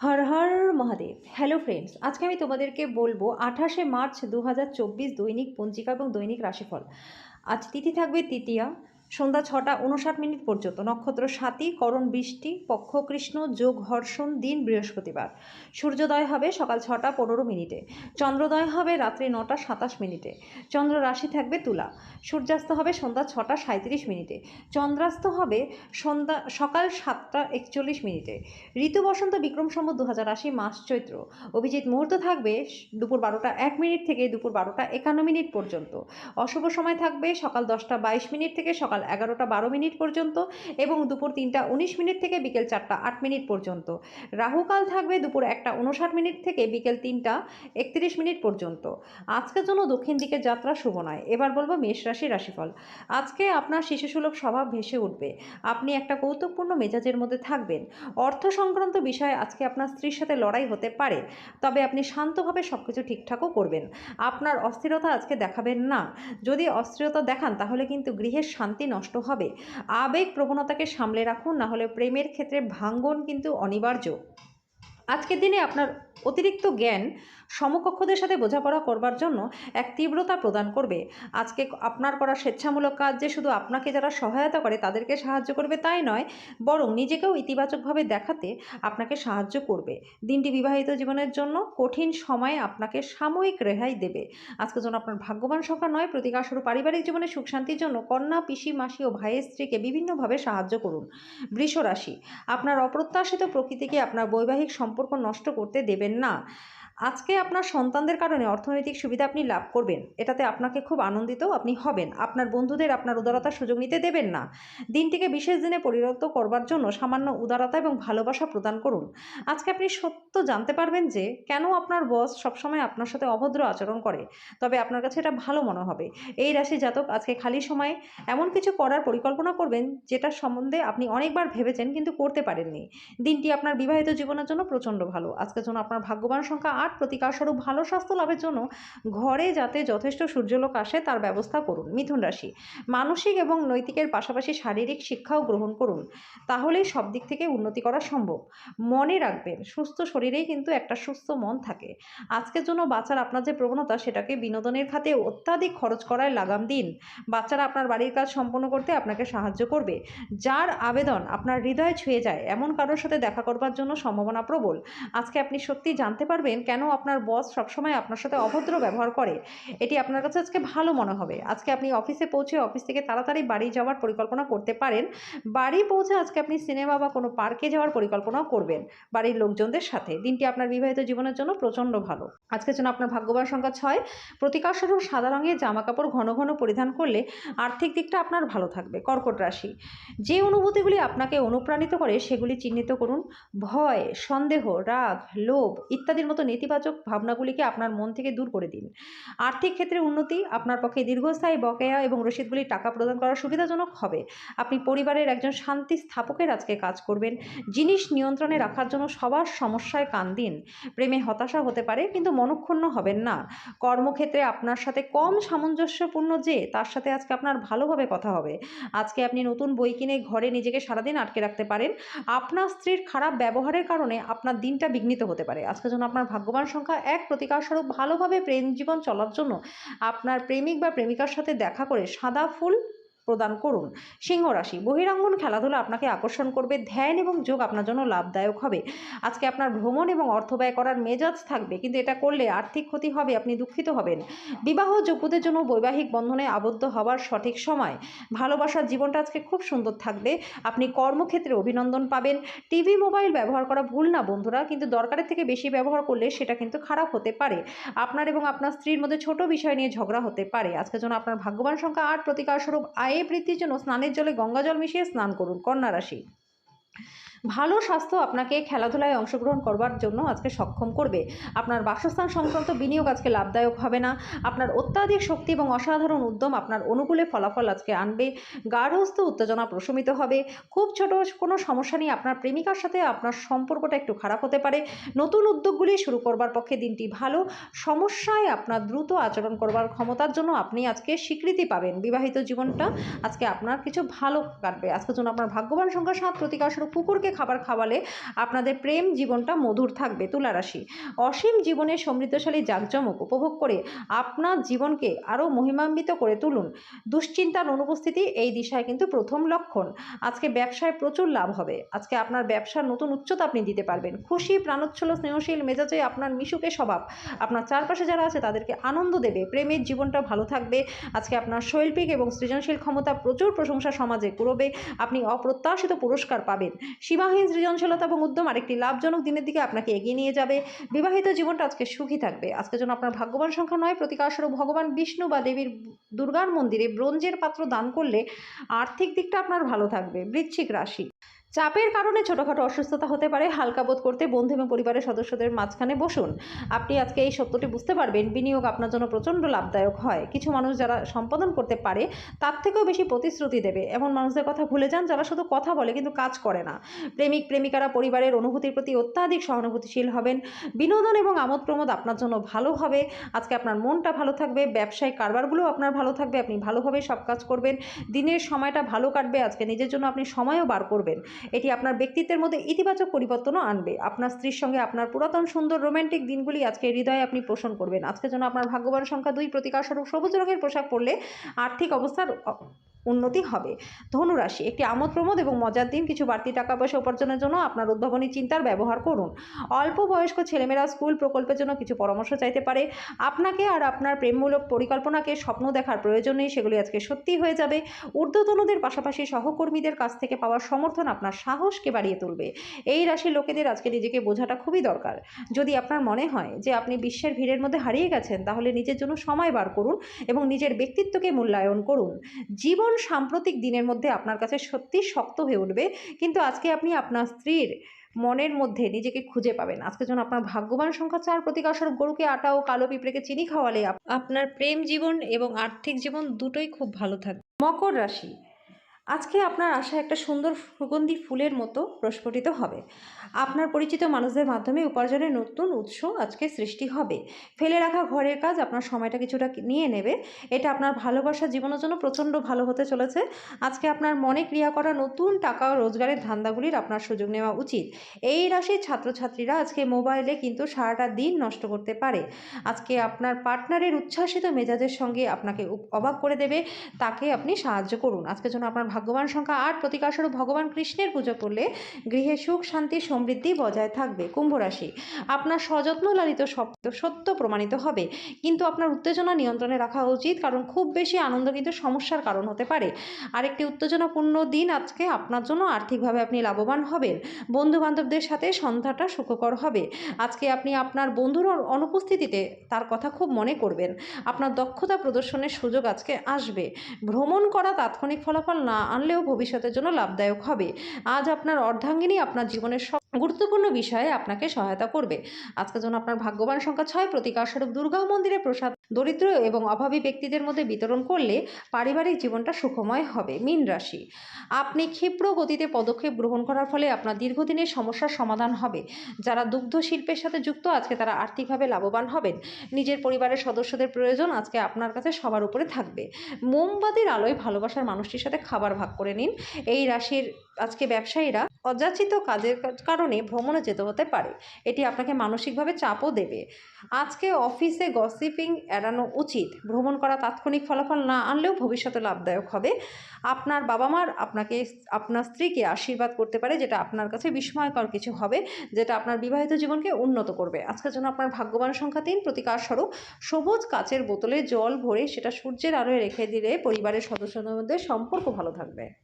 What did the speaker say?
Har Har Mahadev. Hello friends আজকে আমি তোমাদেরকে বলব আঠাশে মার্চ দু হাজার চব্বিশ দৈনিক পঞ্জিকা এবং দৈনিক রাশিফল। আজ তিথি থাকবে তৃতীয়া। সন্ধ্যা ছটা উনষাট মিনিট পর্যন্ত। নক্ষত্র সাতী, করণ বৃষ্টি পক্ষ কৃষ্ণ যোগ হর্ষণ, দিন বৃহস্পতিবার। সূর্যোদয় হবে সকাল ছটা পনেরো মিনিটে। চন্দ্রোদয় হবে রাত্রি নটা সাতাশ মিনিটে। চন্দ্র রাশি থাকবে তুলা। সূর্যাস্ত হবে সন্ধ্যা ছটা সাঁত্রিশ মিনিটে। চন্দ্রাস্ত হবে সন্ধ্যা সকাল সাতটা একচল্লিশ মিনিটে। ঋতু বসন্ত বিক্রম সম্বত দু হাজার আশি মাস চৈত্র। অভিজিৎ মুহূর্ত থাকবে দুপুর বারোটা এক মিনিট থেকে দুপুর বারোটা একান্ন মিনিট পর্যন্ত। অশুভ সময় থাকবে সকাল দশটা বাইশ মিনিট থেকে সকাল এগারোটা বারো মিনিট পর্যন্ত এবং দুপুর তিনটা উনিশ মিনিট থেকে বিকেল চারটা আট মিনিট পর্যন্ত। রাহুকাল থাকবে দুপুর একটা উনষাট মিনিট থেকে বিকেল তিনটা একত্রিশ মিনিট পর্যন্ত। আজকের জন্য দক্ষিণ দিকের যাত্রা শুভ নয়। এবার বলব মেষ রাশি রাশিফল। আজকে আপনার শিশুসুলভ স্বভাব ভেসে উঠবে। আপনি একটা কৌতুকপূর্ণ মেজাজের মধ্যে থাকবেন। অর্থ সংক্রান্ত বিষয়ে আজকে আপনার স্ত্রীর সাথে লড়াই হতে পারে। তবে আপনি শান্তভাবে সব কিছু ঠিকঠাকও করবেন। আপনার অস্থিরতা আজকে দেখাবেন না। যদি অস্থিরতা দেখান তাহলে কিন্তু গৃহের শান্তি নষ্ট হবে। আবেগ প্রবণতাকে সামলে রাখুন, না হলে প্রেমের ক্ষেত্রে ভাঙ্গন কিন্তু অনিবার্য। আজকের দিনে আপনার অতিরিক্ত জ্ঞান সমকক্ষদের সাথে বোঝাপড়া করবার জন্য এক তীব্রতা প্রদান করবে। আজকে আপনার করা স্বেচ্ছামূলক কাজ যে শুধু আপনাকে যারা সহায়তা করে তাদেরকে সাহায্য করবে তাই নয়, বরং নিজেকেও ইতিবাচকভাবে দেখাতে আপনাকে সাহায্য করবে। দিনটি বিবাহিত জীবনের জন্য কঠিন সময়ে আপনাকে সাময়িক রেহাই দেবে। আজকে যেন আপনার ভাগ্যবান সংখ্যা নয় প্রতিকারস্বরূপ পারিবারিক জীবনে সুখ শান্তির জন্য কন্যা, পিসি, মাসি ও ভাইয়ের স্ত্রীকে বিভিন্নভাবে সাহায্য করুন। বৃষ রাশি আপনার অপ্রত্যাশিত প্রকৃতিকে আপনার বৈবাহিক সম্পর্ক নষ্ট করতে দেবেন না। আজকে আপনার সন্তানদের কারণে অর্থনৈতিক সুবিধা আপনি লাভ করবেন। এটাতে আপনাকে খুব আনন্দিত আপনি হবেন। আপনার বন্ধুদের আপনার উদারতার সুযোগ নিতে দেবেন না। দিনটিকে বিশেষ দিনে পরিণত করবার জন্য সামান্য উদারতা এবং ভালোবাসা প্রদান করুন। আজকে আপনি সত্য জানতে পারবেন যে, কেন আপনার বস সবসময় আপনার সাথে অভদ্র আচরণ করে? তবে আপনার কাছে এটা ভালো মনে হবে। এই রাশি জাতক আজকে খালি সময়ে এমন কিছু করার পরিকল্পনা করবেন যেটার সম্বন্ধে আপনি অনেকবার ভেবেছেন কিন্তু করতে পারেননি। দিনটি আপনার বিবাহিত জীবনের জন্য প্রচণ্ড ভালো। আজকের জন্য আপনার ভাগ্যবান সংখ্যা আট প্রতিকারস্বরূপ ভালো স্বাস্থ্য লাভের জন্য ঘরে যাতে যথেষ্ট সূর্যলোক আসে, তার ব্যবস্থা করুন। মিথুন রাশি, মানসিক এবং নৈতিকের পাশাপাশি শারীরিক শিক্ষাও গ্রহণ করুন। তাহলেই সব দিক থেকে উন্নতি করা সম্ভব। মনে রাখবেন, সুস্থ শরীরেই কিন্তু একটা সুস্থ মন থাকে। আজকের জন্য বাচ্চার আপনার যে প্রবণতা, সেটাকে বিনোদনের খাতে অত্যাধিক খরচ করায় লাগাম দিন। বাচ্চারা আপনার বাড়ির কাজ সম্পন্ন করতে আপনাকে সাহায্য করবে। যার আবেদন আপনার হৃদয় ছুঁয়ে যায়, এমন কারোর সাথে দেখা করবার জন্য সম্ভাবনা প্রবল। আজকে আপনি সত্যি জানতে পারবেন কেন আপনার বস সবসময় আপনার সাথে অভদ্র ব্যবহার করে? এটি আপনার কাছে আজকে ভালো মনে হবে। আজকে আপনি অফিসে পৌঁছে অফিস থেকে তাড়াতাড়ি বাড়ি যাওয়ার পরিকল্পনা করতে পারেন। বাড়ি পৌঁছে আজকে আপনি সিনেমা বা কোনো পার্কে যাওয়ার পরিকল্পনাও করবেন বাড়ির লোকজনদের সাথে। দিনটি আপনার বিবাহিত জীবনের জন্য প্রচণ্ড ভালো। আজকের জন্য আপনার ভাগ্যবান সংখ্যা ছয়। প্রতিকারস্বরূপ সাদা রঙের জামা কাপড় ঘন ঘন পরিধান করলে আর্থিক দিকটা আপনার ভালো থাকবে। কর্কট রাশি। যে অনুভূতিগুলি আপনাকে অনুপ্রাণিত করে সেগুলি চিহ্নিত করুন। ভয়, সন্দেহ, রাগ, লোভ ইত্যাদির মতো নেতিবাচক ভাবনাগুলিকে আপনার মন থেকে দূর করে দিন। আর্থিক ক্ষেত্রে উন্নতি আপনার পক্ষে দীর্ঘস্থায়ী বকেয়া এবং রসিদগুলি টাকা প্রদান করা সুবিধাজনক হবে। আপনি পরিবারের একজন শান্তি স্থাপকের আজকে কাজ করবেন। জিনিস নিয়ন্ত্রণে রাখার জন্য সবার সমস্যায় কান দিন। প্রেমে হতাশা হতে পারে কিন্তু মনক্ষুণ্ণ হবেন না। কর্মক্ষেত্রে আপনার সাথে কম সামঞ্জস্যপূর্ণ যে, তার সাথে আজকে আপনার ভালোভাবে কথা হবে। আজকে আপনি নতুন বই কিনে ঘরে নিজেকে সারাদিন আটকে রাখতে পারেন। আপনার স্ত্রীর খারাপ ব্যবহারের কারণে আপনার দিনটা বিঘ্নিত হতে পারে। আজকে যেন আপনার ভাগ্যবান সংখ্যা এক প্রতিকারস্বরূপ ভালোভাবে প্রেম জীবন চলার জন্য আপনার প্রেমিক বা প্রেমিকার সাথে দেখা করে সাদা ফুল প্রদান করুন। সিংহ রাশি, বহিরাঙ্গন খেলাধুলা আপনাকে আকর্ষণ করবে, ধ্যান এবং যোগ আপনার জন্য লাভদায়ক হবে। আজকে আপনার ভ্রমণ এবং অর্থ ব্যয় করার মেজাজ থাকবে, কিন্তু এটা করলে আর্থিক ক্ষতি হবে, আপনি দুঃখিত হবেন। বিবাহ যোগ্যদের জন্য বৈবাহিক বন্ধনে আবদ্ধ হওয়ার সঠিক সময়। ভালোবাসার জীবনটা আজকে খুব সুন্দর থাকবে। আপনি কর্মক্ষেত্রে অভিনন্দন পাবেন। টিভি, মোবাইল ব্যবহার করা ভুল না বন্ধুরা, কিন্তু দরকারের থেকে বেশি ব্যবহার করলে সেটা কিন্তু খারাপ হতে পারে। আপনার এবং আপনার স্ত্রীর মধ্যে ছোট বিষয় নিয়ে ঝগড়া হতে পারে। আজকের জন্য আপনার ভাগ্যবান সংখ্যা আট প্রতিকারস্বরূপ আয়ে বৃদ্ধির জন্য স্নানের জলে গঙ্গাজল মিশিয়ে স্নান করুন কন্যা রাশি। ভালো স্বাস্থ্য আপনাকে খেলাধুলায় অংশগ্রহণ করবার জন্য আজকে সক্ষম করবে। আপনার বাসস্থান সংক্রান্ত বিনিয়োগ আজকে লাভদায়ক হবে না। আপনার অত্যাধিক শক্তি এবং অসাধারণ উদ্যম আপনার অনুকূলে ফলাফল আজকে আনবে। গার্হস্থ উত্তেজনা প্রশমিত হবে। খুব ছোট কোনো সমস্যা নিয়ে আপনার প্রেমিকার সাথে আপনার সম্পর্কটা একটু খারাপ হতে পারে। নতুন উদ্যোগগুলি শুরু করবার পক্ষে দিনটি ভালো। সমস্যায় আপনার দ্রুত আচরণ করবার ক্ষমতার জন্য আপনি আজকে স্বীকৃতি পাবেন। বিবাহিত জীবনটা আজকে আপনার কিছু ভালো কাটবে। আজকের জন্য আপনার ভাগ্যবান সংখ্যা সাত প্রতিকারস্বরূপ কুকুরকে খাবার খাওয়ালে আপনাদের প্রেম জীবনটা মধুর থাকবে। তুলা রাশি। অসীম জীবনের সমৃদ্ধশালী জাঁকজমক উপভোগ করে আপনার জীবনকে আরও মহিমান্বিত করে তুলুন। দুশ্চিন্তার অনুপস্থিতি এই দিশায় কিন্তু প্রথম লক্ষণ। আজকে ব্যবসায় প্রচুর লাভ হবে। আজকে আপনার ব্যবসার নতুন উচ্চতা আপনি দিতে পারবেন। খুশি, প্রাণোচ্ছল, স্নেহশীল মেজাজে আপনার মিশুকে স্বভাব। আপনার চারপাশে যারা আছে তাদেরকে আনন্দ দেবে। প্রেমের জীবনটা ভালো থাকবে। আজকে আপনার শৈল্পিক এবং সৃজনশীল ক্ষমতা প্রচুর প্রশংসা সমাজে কুড়বে। আপনি অপ্রত্যাশিত পুরস্কার পাবেন। সীমাহীন সৃজনশীলতা এবং উদ্যম আরেকটি লাভজনক দিনের দিকে আপনাকে এগিয়ে নিয়ে যাবে। বিবাহিত জীবনটা আজকে সুখী থাকবে। আজকে যেন আপনার ভাগ্যবান সংখ্যা নয়। প্রতিকারস্বরূপ ভগবান বিষ্ণু বা দেবীর দুর্গার মন্দিরে ব্রোঞ্জের পাত্র দান করলে আর্থিক দিকটা আপনার ভালো থাকবে। বৃশ্চিক রাশি। চাপের কারণে ছোটোখাটো অসুস্থতা হতে পারে, হালকা বোধ করতে বন্ধু এবং পরিবারের সদস্যদের মাঝখানে বসুন। আপনি আজকে এই সত্যটি বুঝতে পারবেন, বিনিয়োগ আপনার জন্য প্রচণ্ড লাভদায়ক হয়। কিছু মানুষ যারা সম্পাদন করতে পারে, তার থেকেও বেশি প্রতিশ্রুতি দেবে। এমন মানুষদের কথা ভুলে যান যারা শুধু কথা বলে কিন্তু কাজ করে না। প্রেমিক, প্রেমিকারা পরিবারের অনুভূতির প্রতি অত্যাধিক সহানুভূতিশীল হবেন। বিনোদন এবং আমোদ প্রমোদ আপনার জন্য ভালো হবে। আজকে আপনার মনটা ভালো থাকবে ব্যবসায়িক কারবারগুলো আপনার ভালো থাকবে, আপনি ভালোভাবে সব কাজ করবেন। দিনের সময়টা ভালো কাটবে, আজকে নিজের জন্য আপনি সময়ও বার করবেন। এটি আপনার ব্যক্তিত্বের মধ্যে ইতিবাচক পরিবর্তনও আনবে। আপনার স্ত্রীর সঙ্গে আপনার পুরাতন সুন্দর রোমান্টিক দিনগুলি আজকে হৃদয়ে আপনি পোষণ করবেন। আজকের জন্য আপনার ভাগ্যবান সংখ্যা দুই প্রতিকার স্বরূপ সবুজ রঙের পোশাক পরলে আর্থিক অবস্থার উন্নতি হবে। ধনুরাশি, একটি আমোদ প্রমোদ এবং মজার দিন, কিছু বাড়তি টাকা পয়সা উপার্জনের জন্য আপনার উদ্ভাবনী চিন্তার ব্যবহার করুন। অল্প বয়স্ক ছেলেমেয়েরা স্কুল প্রকল্পের জন্য কিছু পরামর্শ চাইতে পারে। আপনাকে আর আপনার প্রেমমূলক পরিকল্পনাকে স্বপ্ন দেখার প্রয়োজন নেই, সেগুলি আজকে সত্যি হয়ে যাবে। ঊর্ধ্বতনদের পাশাপাশি সহকর্মীদের কাছ থেকে পাওয়ার সমর্থন আপনার সাহসকে বাড়িয়ে তুলবে। এই রাশির লোকেদের আজকে নিজেকে বোঝাটা খুবই দরকার। যদি আপনার মনে হয় যে আপনি বিশ্বের ভিড়ের মধ্যে হারিয়ে গেছেন, তাহলে নিজের জন্য সময় বার করুন এবং নিজের ব্যক্তিত্বকে মূল্যায়ন করুন। জীবন সাম্প্রতিক দিনের মধ্যে আপনার কাছে সত্যি শক্ত হয়ে উঠবে। কিন্তু আজকে আপনি আপনার স্ত্রীর মনের মধ্যে নিজেকে খুঁজে পাবেন। আজকে যেন আপনার ভাগ্যবান সংখ্যা চার প্রতীক আসার গরুকে আটা ও কালো পিঁপড়েকে চিনি খাওয়ালে আপনার প্রেম জীবন এবং আর্থিক জীবন দুটোই খুব ভালো থাকবে। মকর রাশি আজকে আপনার আশা একটা সুন্দর সুগন্ধি ফুলের মতো প্রস্ফুটিত হবে। আপনার পরিচিত মানুষদের মাধ্যমে উপার্জনের নতুন উৎস আজকে সৃষ্টি হবে। ফেলে রাখা ঘরের কাজ আপনার সময়টা কিছুটা নিয়ে নেবে। এটা আপনার ভালোবাসা জীবনের জন্য প্রচণ্ড ভালো হতে চলেছে। আজকে আপনার মনে ক্রিয়া করা নতুন টাকা রোজগারের ধান্দাগুলির আপনার সুযোগ নেওয়া উচিত। এই রাশির ছাত্রছাত্রীরা আজকে মোবাইলে কিন্তু সারাটা দিন নষ্ট করতে পারে। আজকে আপনার পার্টনারের উচ্ছ্বাসিত মেজাজের সঙ্গে আপনাকে অবাক করে দেবে। তাকে আপনি সাহায্য করুন। আজকের জন্য আপনার ভাগ্যবান সংখ্যা আট প্রতিকারস্বরূপ ভগবান কৃষ্ণের পুজো করলে গৃহে সুখ, শান্তি, সমৃদ্ধি বজায় থাকবে কুম্ভ রাশি। আপনার সযত্ন লালিত শব্দ সত্য প্রমাণিত হবে। কিন্তু আপনার উত্তেজনা নিয়ন্ত্রণে রাখা উচিত, কারণ খুব বেশি আনন্দ কিন্তু সমস্যার কারণ হতে পারে। আরেকটি উত্তেজনাপূর্ণ দিন, আজকে আপনার জন্য আর্থিকভাবে আপনি লাভবান হবেন। বন্ধু বান্ধবদের সাথে সন্ধ্যাটা সুখকর হবে। আজকে আপনি আপনার বন্ধুর অনুপস্থিতিতে তার কথা খুব মনে করবেন। আপনার দক্ষতা প্রদর্শনের সুযোগ আজকে আসবে। ভ্রমণ করা তাৎক্ষণিক ফলাফল না আনলেও ভবিষ্যতের জন্য লাভদায়ক হবে। আজ আপনার অর্ধাঙ্গিনী আপনার জীবনের সব গুরুত্বপূর্ণ বিষয়ে আপনাকে সহায়তা করবে। আজকের জন্য আপনার ভাগ্যবান সংখ্যা ছয়। প্রতিকারস্বরূপ দুর্গা মন্দিরে প্রসাদ, দরিদ্র এবং অভাবী ব্যক্তিদের মধ্যে বিতরণ করলে পারিবারিক জীবনটা সুখময় হবে। মীন রাশি, আপনি ক্ষিপ্র গতিতে পদক্ষেপ গ্রহণ করার ফলে আপনার দীর্ঘদিনের সমস্যার সমাধান হবে। যারা দুগ্ধ শিল্পের সাথে যুক্ত, আজকে তারা আর্থিকভাবে লাভবান হবেন। নিজের পরিবারের সদস্যদের প্রয়োজন, আজকে আপনার কাছে সবার উপরে থাকবে। মোমবাতির আলোয় ভালোবাসার মানুষটির সাথে খাবার ভাগ করে নিন। এই রাশির আজকে ব্যবসায়ীরা অযাচিত কাজের কারণে ভ্রমণে যেতে হতে পারে। এটি আপনাকে মানসিকভাবে চাপও দেবে। আজকে অফিসে গসিপিং এড়ানো উচিত। ভ্রমণ করা তাৎক্ষণিক ফলাফল না আনলেও ভবিষ্যতে লাভদায়ক হবে। আপনার বাবা মার আপনাকে আপনার স্ত্রীকে আশীর্বাদ করতে পারে, যেটা আপনার কাছে বিস্ময়কর কিছু হবে, যেটা আপনার বিবাহিত জীবনকে উন্নত করবে। আজকের জন্য আপনার ভাগ্যবান সংখ্যা তিন, প্রতিকার স্বরূপ। সবুজ কাচের বোতলে জল ভরে সেটা সূর্যের আলোয় রেখে দিলে পরিবারের সদস্যদের মধ্যে সম্পর্ক ভালো থাকবে।